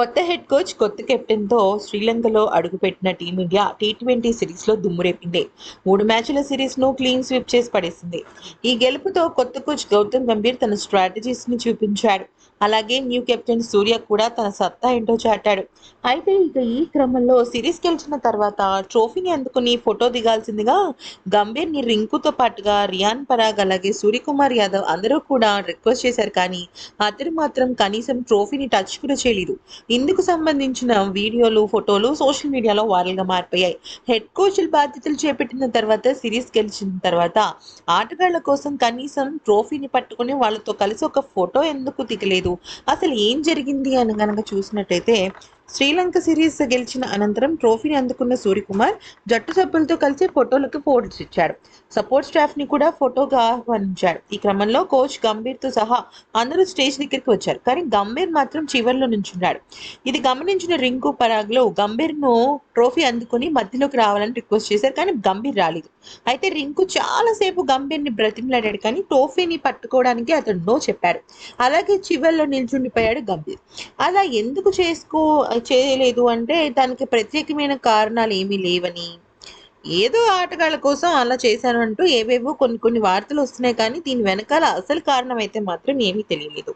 కొత్త head coach కొత్త కెప్టెన్తో శ్రీలంకలో అడుగుపెట్టిన టీమిండియా టీ ట్వంటీ సిరీస్లో దుమ్మురేపింది మూడు మ్యాచ్ల సిరీస్ను క్లీన్ స్వీప్ చేసి పడేసింది. ఈ గెలుపుతో కొత్త కోచ్ గౌతమ్ గంభీర్ తన స్ట్రాటజీస్ని చూపించాడు. అలాగే న్యూ కెప్టెన్ సూర్య కూడా తన సత్తా ఏంటో చాటాడు. అయితే ఇక ఈ క్రమంలో సిరీస్ గెలిచిన తర్వాత ట్రోఫీని అందుకుని ఫోటో దిగాల్సిందిగా గంభీర్ని రింకుతో పాటుగా రియాన్ పరాగ్ అలాగే సూర్యకుమార్ యాదవ్ అందరూ కూడా రిక్వెస్ట్ చేశారు. కానీ అతడు మాత్రం కనీసం ట్రోఫీని టచ్ కూడా చేయలేదు. ఇందుకు సంబంధించిన వీడియోలు ఫోటోలు సోషల్ మీడియాలో వైరల్గా మారిపోయాయి. హెడ్ కోచ్ల బాధ్యతలు చేపట్టిన తర్వాత సిరీస్ గెలిచిన తర్వాత ఆటగాళ్ళ కోసం కనీసం ట్రోఫీని పట్టుకుని వాళ్ళతో కలిసి ఒక ఫోటో ఎందుకు దిగలేదు? అసలు ఏం జరిగింది అని గనక చూసినట్టయితే శ్రీలంక సిరీస్ గెలిచిన అనంతరం ట్రోఫీని అందుకున్న సూర్యకుమార్ జట్టు సభ్యులతో కలిసి ఫోటోలకు ఫోటోస్ ఇచ్చాడు సపోర్ట్ స్టాఫ్ని కూడా ఫోటోగా ఆహ్వానించాడు. ఈ క్రమంలో కోచ్ గంభీర్తో సహా అందరూ స్టేజ్ దగ్గరికి వచ్చారు. కానీ గంభీర్ మాత్రం చివరిలో నుంచున్నాడు ఇది గమనించిన రింకు పరాగ్లో గంభీర్ను ట్రోఫీ అందుకుని మధ్యలోకి రావాలని రిక్వెస్ట్ చేశారు కానీ గంభీర్ రాలేదు. అయితే రింకు చాలాసేపు గంభీర్ని బ్రతిమలాడాడు కానీ ట్రోఫీని పట్టుకోవడానికి అతను నో చెప్పాడు. అలాగే చివర్లో నిల్చుండిపోయాడు గంభీర్. అలా ఎందుకు చేసుకో చేయలేదు అంటే దానికి ప్రత్యేకమైన కారణాలు ఏమీ లేవని. ఏదో ఆటగాళ్ళ కోసం అలా చేశాను అంటూ ఏవేవో కొన్ని కొన్ని వార్తలు వస్తున్నాయి కానీ దీని వెనకాల అసలు కారణం అయితే మాత్రం ఏమీ తెలియలేదు.